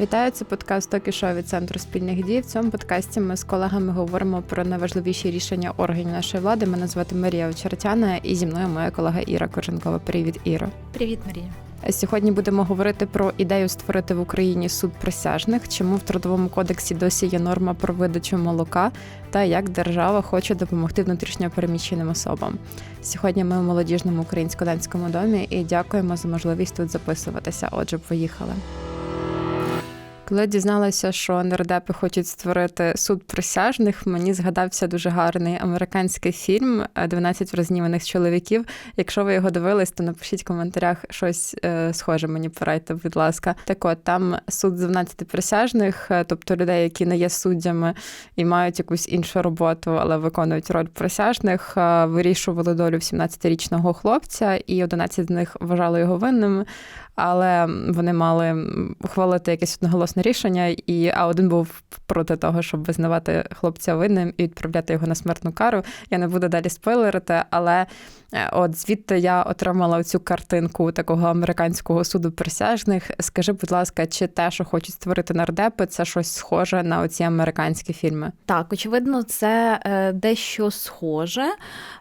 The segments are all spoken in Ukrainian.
Вітаю, це подкаст «Токі шоу» від центру спільних дій. В цьому подкасті ми з колегами говоримо про найважливіші рішення органів нашої влади. Мене звати Марія Очеретяна, і зі мною моя колега Іра Корженкова. Привіт, Іро. Привіт, Марія. Сьогодні будемо говорити про ідею створити в Україні суд присяжних, чому в трудовому кодексі досі є норма про видачу молока, та як держава хоче допомогти внутрішньо переміщеним особам. Сьогодні ми у молодіжному українсько-данському домі і дякуємо за можливість тут записуватися. Отже, поїхали. Коли дізналася, що нардепи хочуть створити суд присяжних, мені згадався дуже гарний американський фільм «12 розніваних чоловіків. Якщо ви його дивились, то напишіть в коментарях щось е, схоже мені порадьте, будь ласка. Так от там суд з 12 присяжних, е, тобто людей, які не є суддями і мають якусь іншу роботу, але виконують роль присяжних, е, вирішували долю 17-річного хлопця, і 11 з них вважали його винним але вони мали ухвалити якесь одноголосне рішення, і а один був проти того, щоб визнавати хлопця винним і відправляти його на смертну кару. Я не буду далі спойлерити, але от звідти я отримала цю картинку такого американського суду присяжних. Скажи, будь ласка, чи те, що хочуть створити нардепи, це щось схоже на оці американські фільми? Так, очевидно, це е, дещо схоже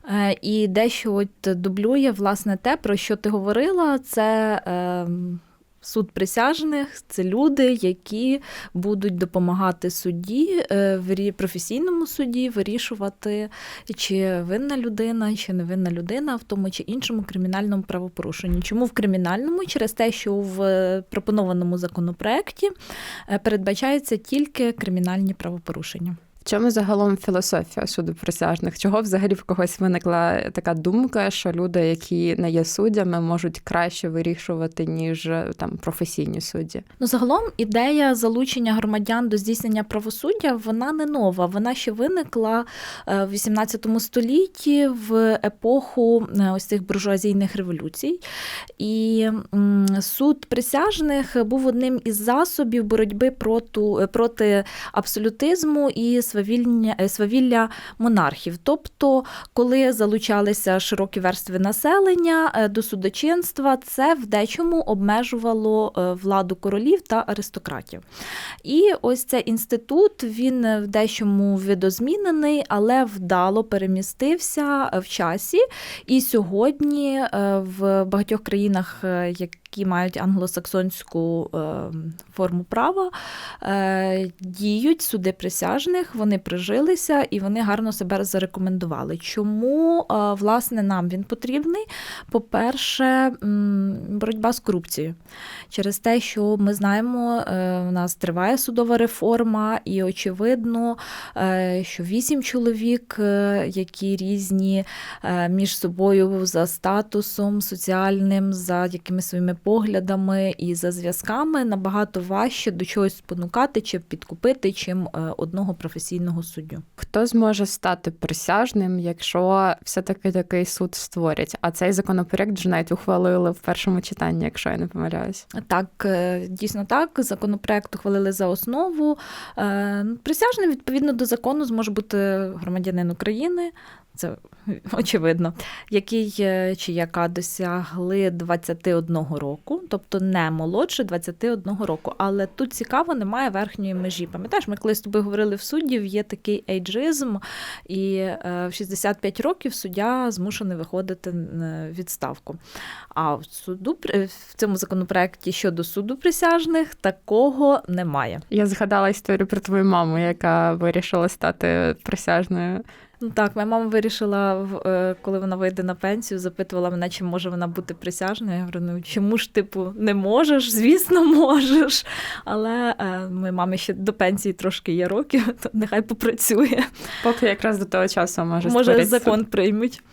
е, і дещо от дублює власне те, про що ти говорила. Це суд присяжних це люди, які будуть допомагати судді е, в професійному суді вирішувати, чи винна людина, чи не винна людина в тому чи іншому кримінальному правопорушенні. Чому в кримінальному? Через те, що в е, пропонованому законопроекті е, передбачаються тільки кримінальні правопорушення чому загалом філософія суду присяжних? Чого взагалі в когось виникла така думка, що люди, які не є суддями, можуть краще вирішувати ніж там професійні судді? Ну загалом ідея залучення громадян до здійснення правосуддя вона не нова. Вона ще виникла е, в 18 столітті в епоху е, ось цих буржуазійних революцій. І суд присяжних був одним із засобів боротьби проти, проти абсолютизму і свавілля, е, свавілля монархів. Тобто, коли залучалися широкі верстви населення е, до судочинства, це в дечому обмежувало е, владу королів та аристократів. І ось цей інститут він в дечому видозмінений, але вдало перемістився в часі. І сьогодні в багатьох країнах, які мають англосаксонську форму права, діють суди присяжних прижилися і вони гарно себе зарекомендували. Чому власне нам він потрібний? По-перше, боротьба з корупцією. Через те, що ми знаємо, е, у нас триває судова реформа, і очевидно, е, що вісім чоловік, е, які різні між собою за статусом соціальним, за якими своїми поглядами і за зв'язками, набагато важче до чогось спонукати чи підкупити, чим одного професійного професійного суддю. Хто зможе стати присяжним, якщо все-таки такий суд створять? А цей законопроект вже навіть ухвалили в першому читанні, якщо я не помиляюсь. Так, е, дійсно так. Законопроект ухвалили за основу. Е, присяжним відповідно до закону зможе бути громадянин України це очевидно, який е, чи яка досягли 21 року, тобто не молодше 21 року. Але тут цікаво, немає верхньої межі. Пам'ятаєш, ми коли з тобою говорили в суддів, є такий ейджизм, і е, в 65 років суддя змушений виходити в відставку. А в суду в цьому законопроекті щодо суду присяжних такого немає. Я згадала історію про твою маму, яка вирішила стати присяжною. Ну так, моя мама вирішила, е, коли вона вийде на пенсію, запитувала мене, чи може вона бути присяжною. Я говорю, ну чому ж, типу, не можеш? Звісно, можеш. Але е, моїй мамі ще до пенсії трошки є років, то нехай попрацює. Поки якраз до того часу може Може, закон приймуть.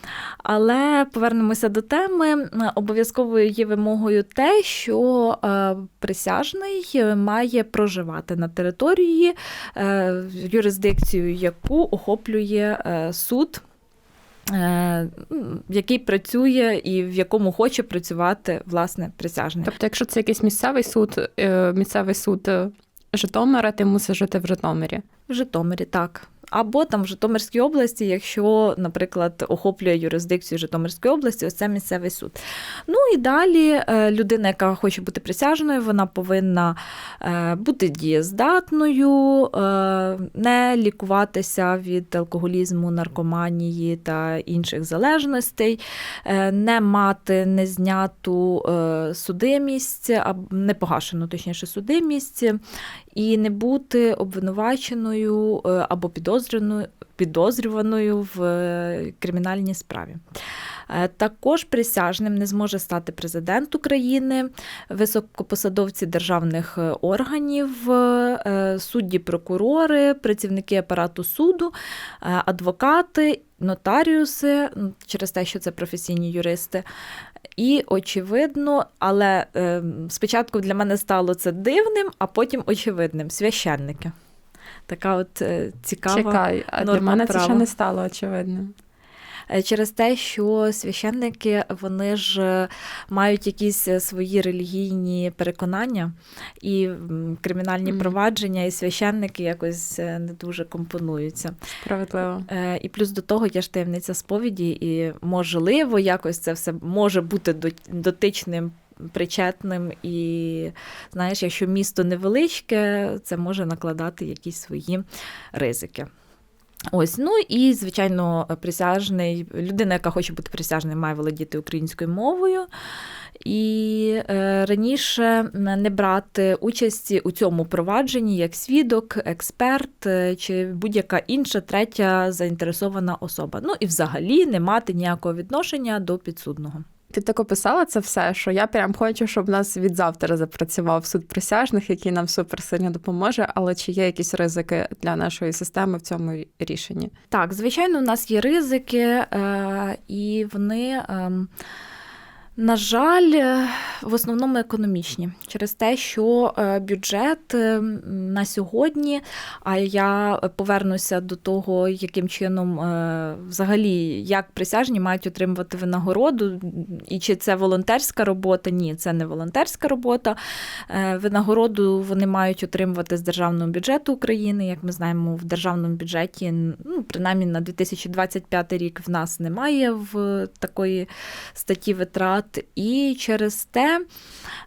Але повернемося до теми. Обов'язковою є вимогою те, що е, присяжний має проживати на території, е, юрисдикцію, яку охоплює. Е, суд. Е, який працює і в якому хоче працювати власне присяжний. Тобто, якщо це якийсь місцевий суд, е, місцевий суд Житомира, ти мусиш жити в Житомирі. В Житомирі, так. Або там в Житомирській області, якщо, наприклад, охоплює юрисдикцію Житомирської області, ось це місцевий суд. Ну і далі е, людина, яка хоче бути присяжною, вона повинна е, бути дієздатною, е, не лікуватися від алкоголізму, наркоманії та інших залежностей, не мати незняту судимість, не погашену, точніше, судимість, і не бути обвинуваченою е, або підозрюваною, підозрюваною в е, кримінальній справі. Е, Також присяжним не зможе стати президент України, високопосадовці державних органів, судді, прокурори, працівники апарату суду, адвокати, нотаріуси, ну, через те, що це професійні юристи. І очевидно, але е, спочатку для мене стало це дивним, а потім очевидним священники. Така от е, цікава. Чекай, а для мене права. це ще не стало очевидним. Е, Через те, що священники вони ж е, мають якісь е, свої релігійні переконання, і кримінальні Мгм. провадження, і священники якось не дуже компонуються. Справедливо. І плюс до того є ж таємниця сповіді, і можливо, якось це все може бути дотичним. Причетним і знаєш, якщо місто невеличке, це може накладати якісь свої ризики. Ось, ну і звичайно, присяжний людина, яка хоче бути присяжним, має володіти українською мовою. І е, раніше не брати участі у цьому провадженні як свідок, експерт е, чи будь-яка інша третя заінтересована особа. Ну і взагалі не мати ніякого відношення до підсудного. Ти так описала це все, що я прям хочу, щоб нас від завтра запрацював суд присяжних, який нам супер сильно допоможе. Але чи є якісь ризики для нашої системи в цьому рішенні? Так, звичайно, у нас є ризики, е, і вони. На жаль, е, в основному економічні через те, що е, бюджет е, на сьогодні, а я повернуся до того, яким чином взагалі як присяжні мають отримувати винагороду, і чи це волонтерська робота? Ні, це не волонтерська робота. Винагороду вони мають отримувати з державного бюджету України. Як ми знаємо, в державному бюджеті, ну принаймні на 2025 рік в нас немає в такої статті витрат. І через те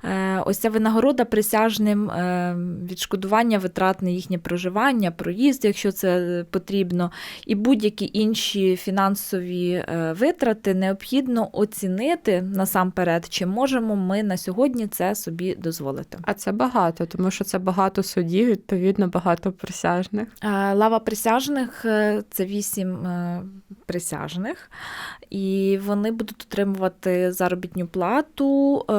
е, ось ця винагорода присяжним е, відшкодування витрат на їхнє проживання, проїзд, якщо це потрібно, і будь-які інші фінансові е, витрати необхідно оцінити насамперед, чи можемо ми на сьогодні це собі дозволити. А це багато, тому що це багато судів, відповідно, багато присяжних. Лава присяжних це вісім присяжних, і вони будуть отримувати заробітну плату е,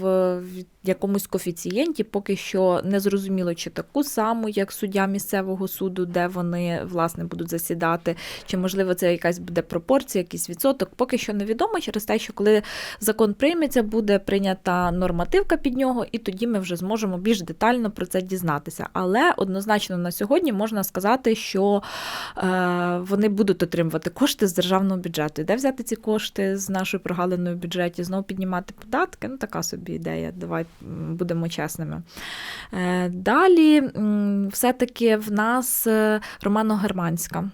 в якомусь коефіцієнті, поки що не зрозуміло, чи таку саму, як суддя місцевого суду, де вони власне будуть засідати, чи можливо це якась буде пропорція, якийсь відсоток. Поки що невідомо через те, що коли закон прийметься, буде прийнята нормативка під нього, і тоді ми вже зможемо більш детально про це дізнатися. Але однозначно на сьогодні можна сказати, що е, вони будуть отримувати кошти з державного бюджету. Де взяти ці кошти з нашою прогалиною в бюджеті? Знову піднімати податки? Ну, така собі ідея. Давай будемо чесними. Е, Далі, все-таки в нас е, романо-германська.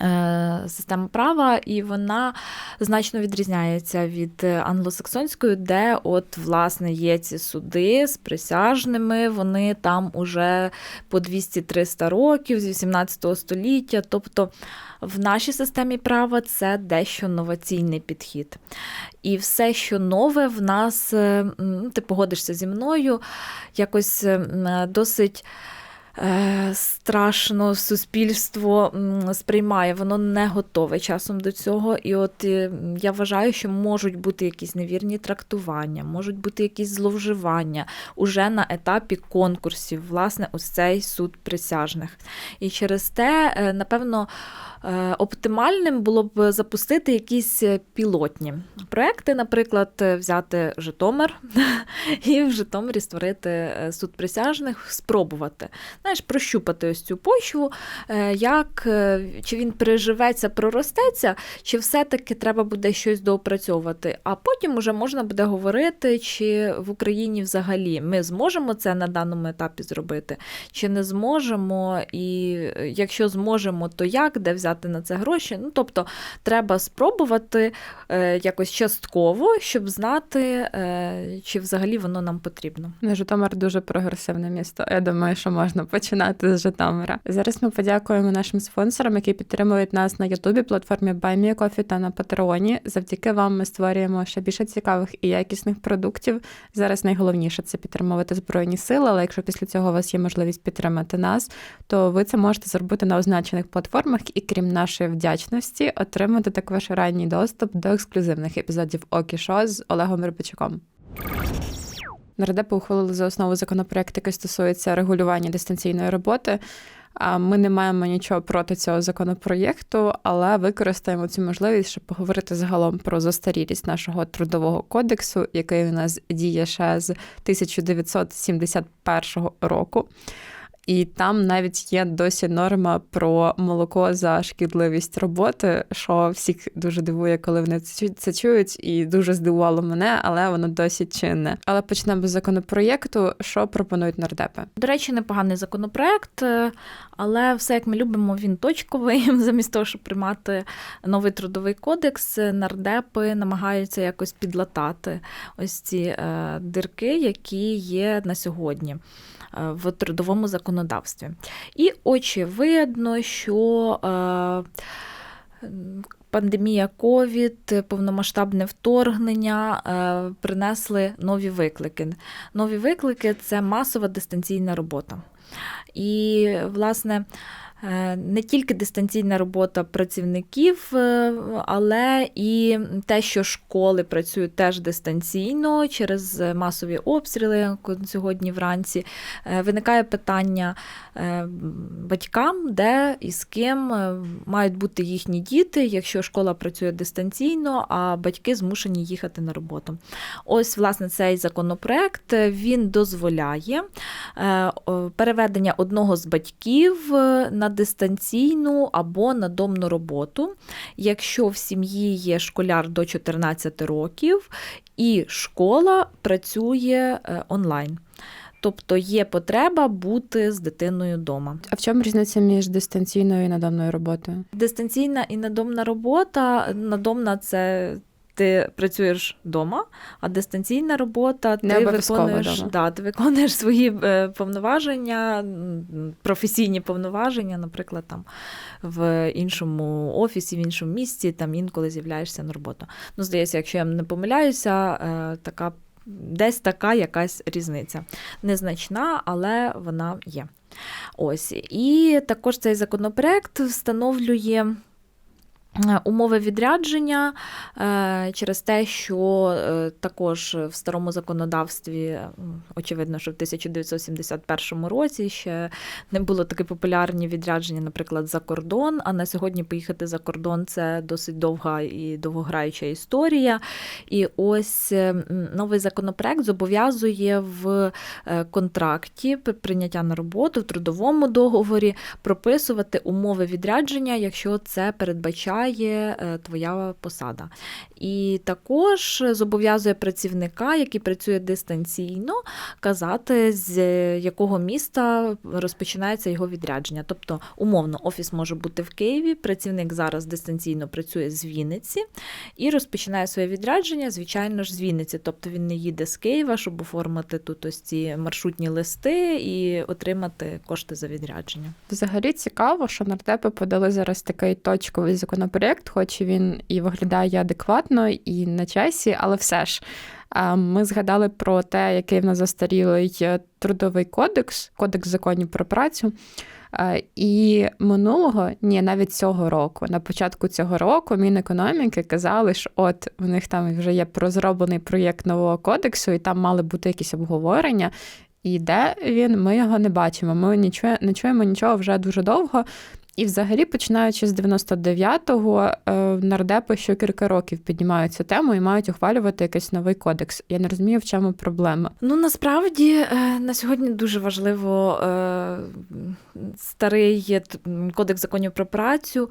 Е, Система права, і вона значно відрізняється від англосаксонської, де, от, власне, є ці суди з присяжними, вони там уже по 200-300 років з 18 століття. Тобто в нашій системі права це дещо новаційний підхід. І все, що нове, в нас, е, ти погодишся зі мною, якось досить. Е, Страшно суспільство сприймає, воно не готове часом до цього. І от е, я вважаю, що можуть бути якісь невірні трактування, можуть бути якісь зловживання уже на етапі конкурсів, власне, ось цей суд присяжних. І через те, е, напевно, Оптимальним було б запустити якісь е, пілотні проекти, наприклад, е, взяти Житомир і в Житомирі створити е, суд присяжних, спробувати, знаєш, прощупати ось цю почву, е, як е, чи він переживеться, проростеться, чи все-таки треба буде щось доопрацьовувати. А потім уже можна буде говорити, чи в Україні взагалі ми зможемо це на даному етапі зробити, чи не зможемо, і е, якщо зможемо, то як, де взяти на це гроші. Ну, тобто, треба спробувати е, якось частково, щоб знати, е, чи взагалі воно нам потрібно. Ну, Житомир дуже прогресивне місто. Я думаю, що можна починати з Житомира. Зараз ми подякуємо нашим спонсорам, які підтримують нас на Ютубі, платформі BuyMeCoffee та на Патреоні. Завдяки вам ми створюємо ще більше цікавих і якісних продуктів. Зараз найголовніше це підтримувати збройні сили. Але якщо після цього у вас є можливість підтримати нас, то ви це можете зробити на означених платформах і крім нашої вдячності, отримати також ранній доступ до ексклюзивних епізодів Окі Шо з Олегом Рибачуком. Нардепи ухвалили за основу законопроект, який стосується регулювання дистанційної роботи. Ми не маємо нічого проти цього законопроєкту, але використаємо цю можливість, щоб поговорити загалом про застарілість нашого трудового кодексу, який у нас діє ще з 1971 року. І там навіть є досі норма про молоко за шкідливість роботи, що всіх дуже дивує, коли вони це чують, і дуже здивувало мене, але воно досі чинне. Але почнемо з законопроєкту. Що пропонують нардепи? До речі, непоганий законопроект, е, але все як ми любимо, він точковий. Замість того, щоб приймати новий трудовий кодекс, нардепи намагаються якось підлатати ось ці е, дирки, які є на сьогодні. Е, В трудовому законодавстві. І очевидно, що е, пандемія ковід, повномасштабне вторгнення е, принесли нові виклики. Нові виклики це масова дистанційна робота. І, власне, не тільки дистанційна робота працівників, е, але і те, що школи працюють теж дистанційно через масові обстріли сьогодні вранці. Е, Виникає питання е, батькам, де і з ким е, мають бути їхні діти, якщо школа працює дистанційно, а батьки змушені їхати на роботу. Ось, власне, цей законопроект е, він дозволяє е, переведення одного з батьків е, на дистанційну або надомну роботу, якщо в сім'ї є школяр до 14 років, і школа працює е, онлайн. Тобто є потреба бути з дитиною вдома. А в чому різниця між дистанційною і надомною роботою? Дистанційна і надомна робота. Надомна це ти працюєш вдома, а дистанційна робота ти Не виконуєш, да, ти виконуєш свої е, повноваження, професійні повноваження, наприклад, там в іншому офісі, в іншому місці, там інколи з'являєшся на роботу. Ну, здається, якщо я не помиляюся, е, така. Десь така якась різниця. Незначна, але вона є. Ось. І також цей законопроект встановлює. Е, Умови відрядження е, через те, що е, також в старому законодавстві, очевидно, що в 1971 році ще не було таке популярні відрядження, наприклад, за кордон. А на сьогодні поїхати за кордон це досить довга і довгограюча історія. І ось новий законопроект зобов'язує в контракті прийняття на роботу в трудовому договорі прописувати умови відрядження, якщо це передбачає е, твоя посада. І також зобов'язує працівника, який працює дистанційно, казати, з якого міста розпочинається його відрядження. Тобто, умовно, офіс може бути в Києві, працівник зараз дистанційно працює з Вінниці і розпочинає своє відрядження, звичайно ж, з Вінниці. Тобто він не їде з Києва, щоб оформити тут ось ці маршрутні листи і отримати кошти за відрядження. Взагалі цікаво, що нардепи подали зараз такий точковий законопроєкт, хоч він і виглядає адекватно і на часі, але все ж. Ми згадали про те, який в нас застарілий е, трудовий кодекс, кодекс законів про працю. І минулого, ні, навіть цього року, на початку цього року, Мінекономіки казали, що от в них там вже є розроблений проєкт нового кодексу, і там мали бути якісь обговорення. І де він, ми його не бачимо. Ми не чуємо нічого вже дуже довго. І, взагалі, починаючи з 99-го, нардепи що кілька років піднімають цю тему і мають ухвалювати якийсь новий кодекс. Я не розумію, в чому проблема. Ну насправді е, на сьогодні дуже важливо е, старий кодекс законів про працю.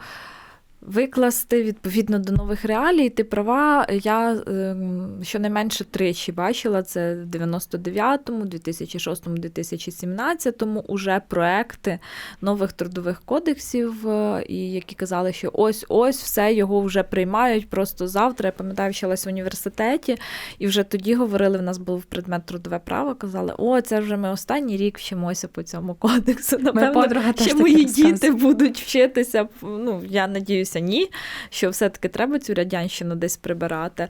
Викласти відповідно до нових реалій. Ти права, я ем, щонайменше тричі бачила це в 99-му, 2006-му, 2017-му уже проекти нових трудових кодексів, е, і які казали, що ось ось все його вже приймають просто завтра. Я пам'ятаю, вчилась в університеті, і вже тоді говорили, в нас був предмет трудове право. Казали, о, це вже ми останній рік вчимося по цьому кодексу. Моя Напевно, подруга ще мої діти будуть вчитися. Ну, я надіюся, ні, що все-таки треба цю радянщину десь прибирати.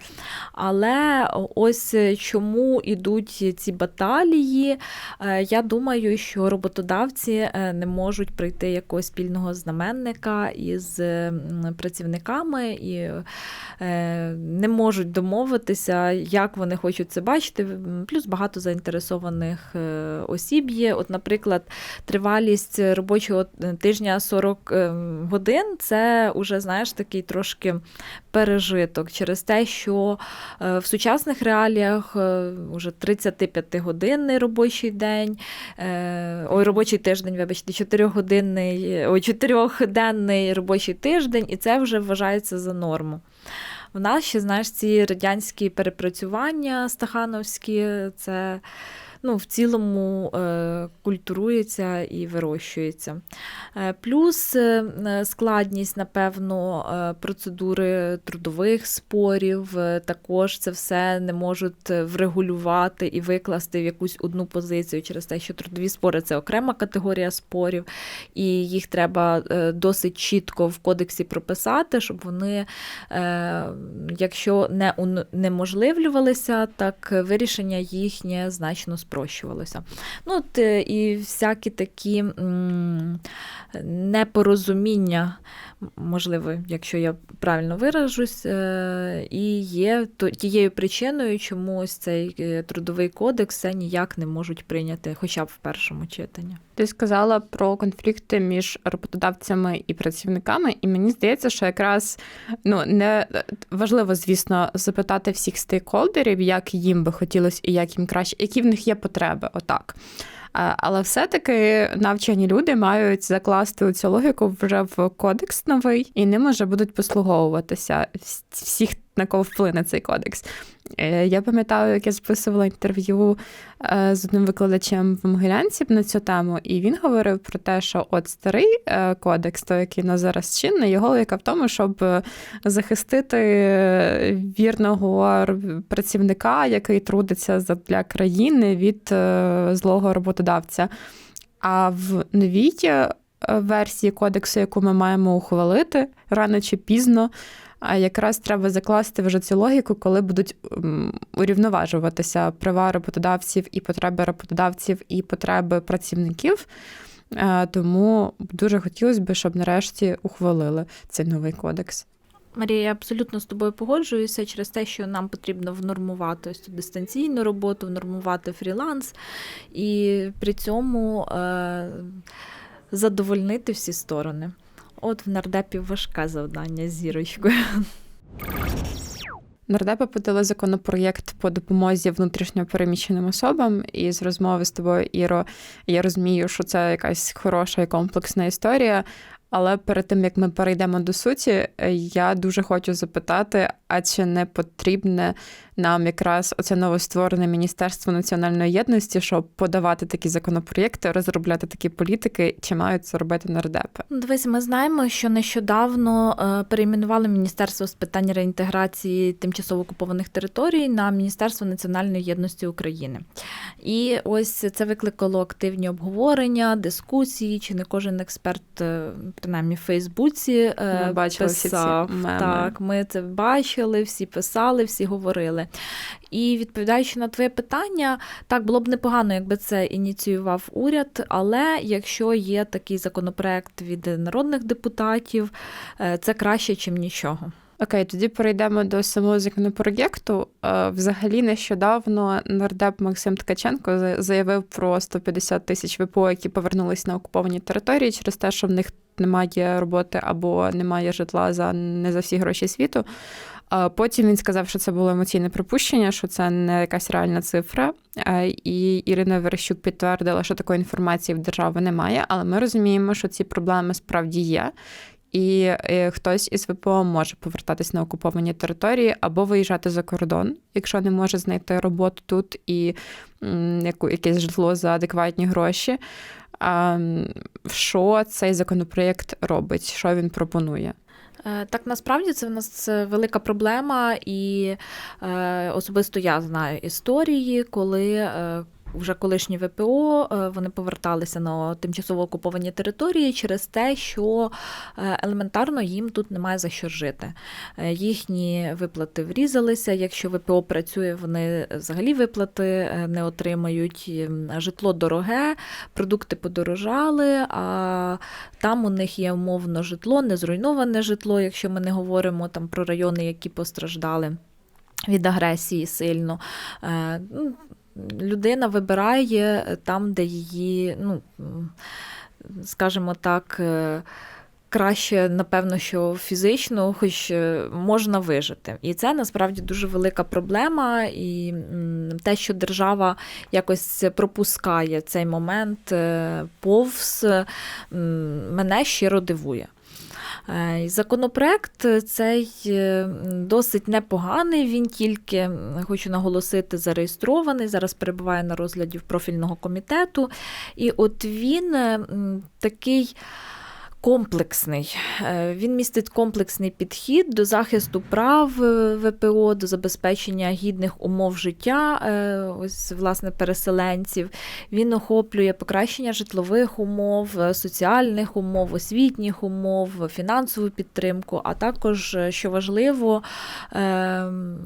Але ось чому йдуть ці баталії, е, я думаю, що роботодавці е, не можуть прийти якогось спільного знаменника із працівниками і е, не можуть домовитися, як вони хочуть це бачити. Плюс багато заінтересованих осіб є. От, наприклад, тривалість робочого тижня 40 е, годин це уже, знаєш, такий трошки пережиток через те, що е, в сучасних реаліях е, вже 35-годинний робочий день, е, ой, робочий тиждень, вибачте, 4-годинний, ой, 4-денний робочий тиждень, і це вже вважається за норму. В нас ще, знаєш, ці радянські перепрацювання стахановські, це ну, в цілому е, культурується і вирощується. Е, плюс е, складність, напевно, процедури трудових спорів, також це все не можуть врегулювати і викласти в якусь одну позицію через те, що трудові спори це окрема категорія спорів, і їх треба досить чітко в кодексі прописати, щоб вони, якщо не унеможливлювалися, так вирішення їхнє значно спрощувалося. Ну, от, е, і всякі такі непорозуміння, можливо, якщо я правильно виражусь, е, і є тією причиною, чому ось цей е, трудовий кодекс це ніяк не можуть прийняти, хоча б в першому читанні. Ти сказала про конфлікти між роботодавцями і працівниками, і мені здається, що якраз ну не важливо, звісно, запитати всіх стейкхолдерів, як їм би хотілося і як їм краще, які в них є потреби. Отак. Але все-таки навчені люди мають закласти цю логіку вже в кодекс новий, і ним вже будуть послуговуватися всіх, на кого вплине цей кодекс. Е, Я пам'ятаю, як я записувала інтерв'ю е, з одним викладачем в Могилянці на цю тему, і він говорив про те, що от старий е, кодекс, той, який на зараз чинний, його логіка в тому, щоб захистити вірного працівника, який трудиться для країни від злого роботодавця. А в новій версії кодексу, яку ми маємо ухвалити рано чи пізно, а якраз треба закласти вже цю логіку, коли будуть урівноважуватися права роботодавців і потреби роботодавців і потреби працівників. Е, Тому дуже хотілося б, щоб нарешті ухвалили цей новий кодекс. Марія, я абсолютно з тобою погоджуюся через те, що нам потрібно внормувати ось цю дистанційну роботу, внормувати фріланс, і при цьому е, задовольнити всі сторони. От в нардепі важке завдання зірочкою. Нардепи подали законопроєкт по допомозі внутрішньо переміщеним особам. І з розмови з тобою, Іро, я розумію, що це якась хороша і комплексна історія. Але перед тим як ми перейдемо до суті, я дуже хочу запитати: а чи не потрібне нам якраз оце новостворене Міністерство національної єдності, щоб подавати такі законопроєкти, розробляти такі політики, чи мають це робити нардепи? Ну, Дивись, ми знаємо, що нещодавно е, перейменували Міністерство з питань реінтеграції тимчасово окупованих територій на Міністерство національної єдності України. І ось це викликало активні обговорення, дискусії. Чи не кожен експерт, е, принаймні в Фейсбуці, е, Ми бачили всі ці меми. Так, ми це бачили, всі писали, всі говорили. І відповідаючи на твоє питання, так було б непогано, якби це ініціював уряд. Але якщо є такий законопроект від народних депутатів, е, це краще, чим нічого. Окей, тоді перейдемо до самого законопроєкту. Е, Взагалі, нещодавно нардеп Максим Ткаченко заявив про 150 тисяч ВПО, які повернулись на окуповані території через те, що в них немає роботи або немає житла за не за всі гроші світу. Потім він сказав, що це було емоційне припущення, що це не якась реальна цифра. І Ірина Верещук підтвердила, що такої інформації в держави немає, але ми розуміємо, що ці проблеми справді є. І е, хтось із ВПО може повертатись на окуповані території або виїжджати за кордон, якщо не може знайти роботу тут і якесь житло за адекватні гроші. Що цей законопроєкт робить? Що він пропонує? Е, Так, насправді це в нас велика проблема, і е, особисто я знаю історії, коли е, вже колишні ВПО е, вони поверталися на тимчасово окуповані території через те, що е, елементарно їм тут немає за що жити. Е, Їхні виплати врізалися. Якщо ВПО працює, вони взагалі виплати не отримають. Житло дороге, продукти подорожали. а там у них є умовно житло, не зруйноване житло, якщо ми не говоримо там про райони, які постраждали від агресії сильно. Людина вибирає там, де її, ну, скажімо так, е, краще, напевно, що фізично, хоч е, можна вижити. І це насправді дуже велика проблема. І те, що держава якось пропускає цей момент е, повз, мене щиро дивує. Е, Законопроект цей е, досить непоганий. Він тільки хочу наголосити, зареєстрований. Зараз перебуває на розгляді профільного комітету. І от він е, такий. Комплексний. Е, Він містить комплексний підхід до захисту прав е, ВПО, до забезпечення гідних умов життя е, ось, власне, переселенців. Він охоплює покращення житлових умов, соціальних умов, освітніх умов, фінансову підтримку, а також, що важливо, ем,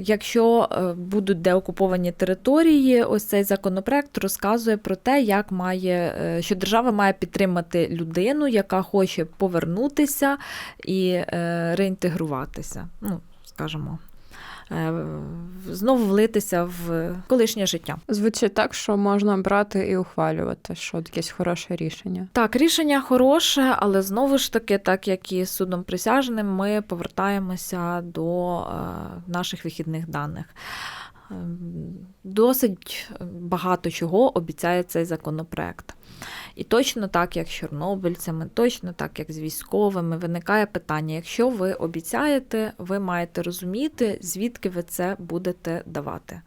Якщо е, будуть деокуповані території, ось цей законопроект розказує про те, як має, е, що держава має підтримати людину, яка хоче повернутися і е, реінтегруватися. Ну, скажімо, знову влитися в колишнє життя. Звучить так, що можна брати і ухвалювати, що якесь хороше рішення. Так, рішення хороше, але знову ж таки, так як і з судом присяжним, ми повертаємося до е, наших вихідних даних. Ем, Досить багато чого обіцяє цей законопроект. І точно так, як з чорнобильцями, точно так, як з військовими, виникає питання: якщо ви обіцяєте, ви маєте розуміти, звідки ви це будете давати,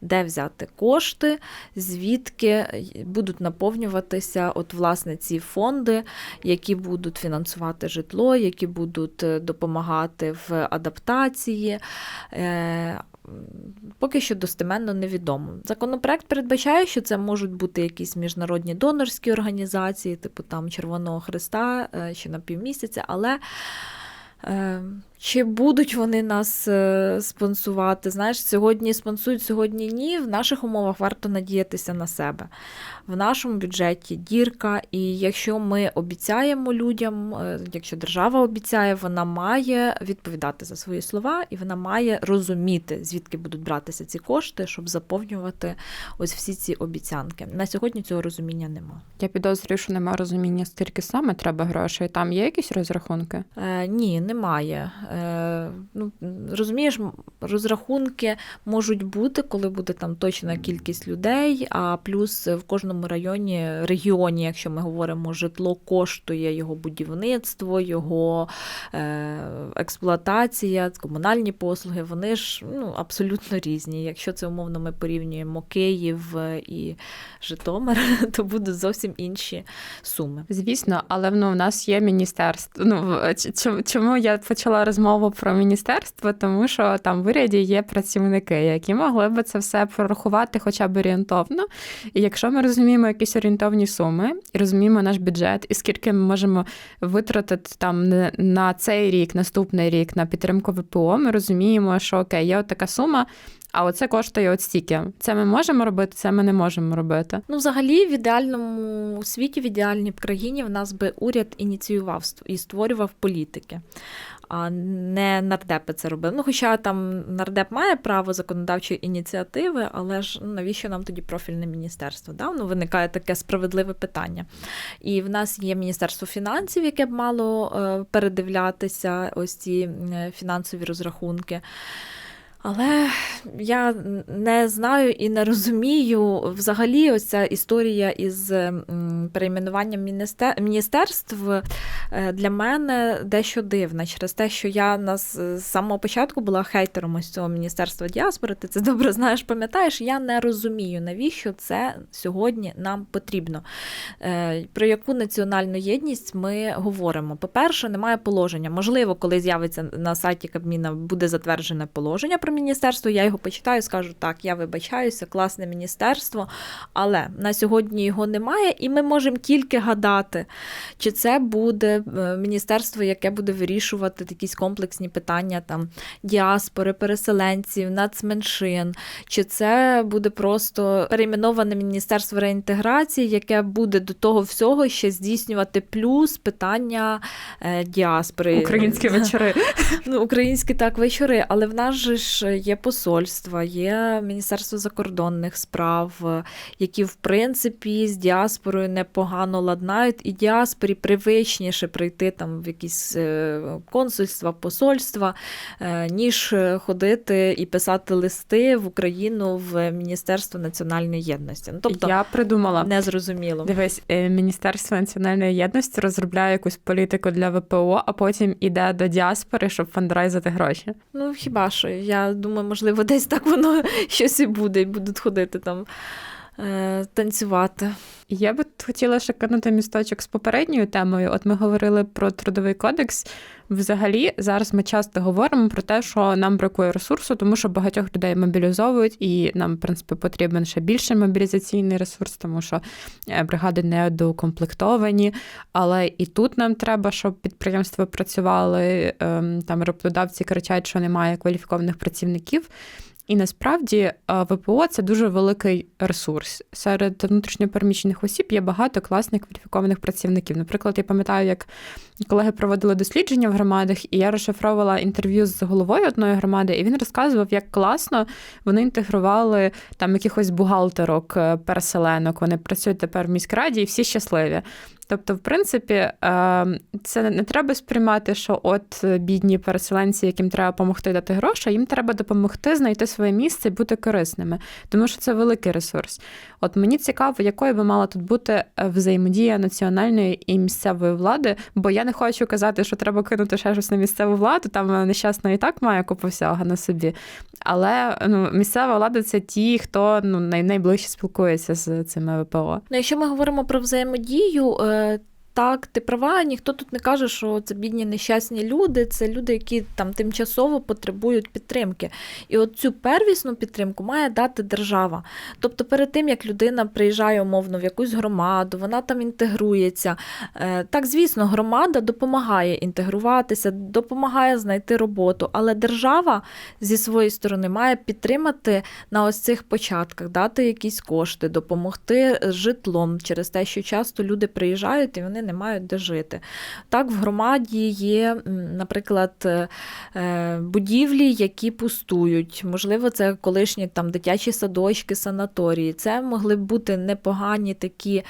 де взяти кошти, звідки будуть наповнюватися от, власне, ці фонди, які будуть фінансувати житло, які будуть е, допомагати в адаптації. Е, Поки що достеменно невідомо. Законопроект передбачає, що це можуть бути якісь міжнародні донорські організації, типу там Червоного Христа е, чи на півмісяця, але е, чи будуть вони нас е, спонсувати? Знаєш, сьогодні спонсують, сьогодні ні. В наших умовах варто надіятися на себе. В нашому бюджеті дірка, і якщо ми обіцяємо людям, е, якщо держава обіцяє, вона має відповідати за свої слова, і вона має розуміти, звідки будуть братися ці кошти, щоб заповнювати ось всі ці обіцянки. На сьогодні цього розуміння немає. Я підозрюю, що немає розуміння, скільки саме треба грошей. Там є якісь розрахунки? Е, ні, немає. Е, ну, розумієш, розрахунки можуть бути, коли буде там точна кількість людей, а плюс в кожному районі, регіоні, якщо ми говоримо, житло коштує його будівництво, його е, експлуатація, комунальні послуги, вони ж ну, абсолютно різні. Якщо це умовно ми порівнюємо Київ і Житомир, то будуть зовсім інші суми. Звісно, але ну, в нас є міністерство. Ну чому- я почала роз розмову про міністерство, тому що там в уряді є працівники, які могли би це все прорахувати хоча б орієнтовно. І якщо ми розуміємо якісь орієнтовні суми і розуміємо наш бюджет, і скільки ми можемо витратити там на цей рік, наступний рік на підтримку ВПО, ми розуміємо, що окей, є от така сума. А оце коштує от стільки. Це ми можемо робити, це ми не можемо робити. Ну, взагалі, в ідеальному світі, в ідеальній країні, в нас би уряд ініціював і створював політики, а не нардепи це робили. Ну, хоча там нардеп має право законодавчої ініціативи, але ж ну, навіщо нам тоді профільне міністерство? Да? Ну, виникає таке справедливе питання. І в нас є Міністерство фінансів, яке б мало е, передивлятися ось ці е, фінансові розрахунки. Але я не знаю і не розумію взагалі ось ця історія із перейменуванням міністерств е, для мене дещо дивна через те, що я нас з самого початку була хейтером ось цього міністерства діаспори. Ти це добре знаєш, пам'ятаєш. Я не розумію, навіщо це сьогодні нам потрібно. Е, Про яку національну єдність ми говоримо? По-перше, немає положення. Можливо, коли з'явиться на сайті Кабміна буде затверджене положення про міністерство. Я його почитаю, скажу так, я вибачаюся, класне міністерство, але на сьогодні його немає, і ми можемо тільки гадати, чи це буде е, міністерство, яке буде вирішувати якісь комплексні питання там діаспори, переселенців, нацменшин, чи це буде просто перейменоване міністерство реінтеграції, яке буде до того всього ще здійснювати плюс питання е, діаспори. Українські вечори. Ну, українські так вечори, але в нас же ж є посольства, є Міністерство закордонних справ, які в принципі з діаспорою непогано ладнають, і діаспорі привичніше прийти там в якісь е, консульства, посольства, е, ніж ходити і писати листи в Україну в Міністерство національної єдності. Ну, тобто Я придумала. незрозуміло. Дивись, е, Міністерство національної єдності розробляє якусь політику для ВПО, а потім іде до діаспори, щоб фандрайзити гроші. Ну, хіба що? Я думаю, можливо, десь так воно щось і буде, і будуть ходити там е, танцювати. Я би хотіла ще кинути місточок з попередньою темою. От ми говорили про трудовий кодекс. Взагалі, зараз ми часто говоримо про те, що нам бракує ресурсу, тому що багатьох людей мобілізовують, і нам, в принципі, потрібен ще більший мобілізаційний ресурс, тому що е, бригади не доукомплектовані. Але і тут нам треба, щоб підприємства працювали. ем, Там роботодавці кричать, що немає кваліфікованих працівників. І насправді е, ВПО це дуже великий ресурс. Серед внутрішньопереміщених осіб є багато класних кваліфікованих працівників. Наприклад, я пам'ятаю, як колеги проводили дослідження в громадах, і я розшифровувала інтерв'ю з головою одної громади, і він розказував, як класно вони інтегрували там якихось бухгалтерок, е, переселенок. Вони працюють тепер в міськраді і всі щасливі. Тобто, в принципі, е, це не треба сприймати, що от е, бідні переселенці, яким треба допомогти дати гроші, їм треба допомогти знайти своє місце і бути корисними, тому що це великий ресурс. От мені цікаво, якою би мала тут бути е, взаємодія національної і місцевої влади, бо я не хочу казати, що треба кинути ще щось на місцеву владу, там нещасно і так має купу всього на собі. Але ну, місцева влада це ті, хто ну, най- найближче спілкується з цими ВПО. Ну, якщо ми говоримо про взаємодію, е, так, ти права, ніхто тут не каже, що це бідні нещасні люди, це люди, які там тимчасово потребують підтримки. І от цю первісну підтримку має дати держава. Тобто, перед тим як людина приїжджає умовно в якусь громаду, вона там інтегрується. е, Так, звісно, громада допомагає інтегруватися, допомагає знайти роботу, але держава зі своєї сторони має підтримати на ось цих початках, дати якісь кошти, допомогти житлом через те, що часто люди приїжджають і вони не мають де жити. Так, в громаді є, наприклад, е, е, будівлі, які пустують. Можливо, це колишні там дитячі садочки, санаторії. Це могли б бути непогані такі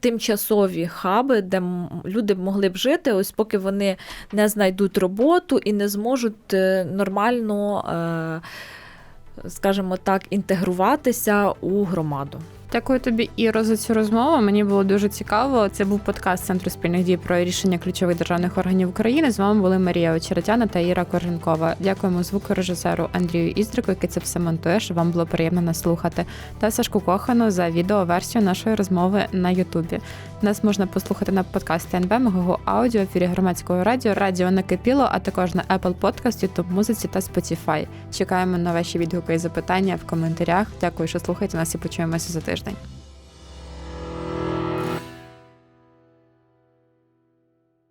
тимчасові хаби, де люди могли б жити, ось поки вони не знайдуть роботу і не зможуть е, нормально. Скажімо так, інтегруватися у громаду. Дякую тобі, Іро, за цю розмову. Мені було дуже цікаво. Це був подкаст Центру спільних дій про рішення ключових державних органів України. З вами були Марія Очеретяна та Іра Корженкова. Дякуємо звукорежисеру Андрію Іздрику, який це все монтує. щоб Вам було приємно нас слухати. Та Сашку Кохану за відеоверсію нашої розмови на Ютубі. Нас можна послухати на подкасті НБ, Мегого Аудіо, ефірі громадського радіо, радіо Накипіло, а також на Apple Podcast, YouTube Музиці та Spotify. Чекаємо на ваші відгуки і запитання в коментарях. Дякую, що слухаєте нас і почуємося за thing.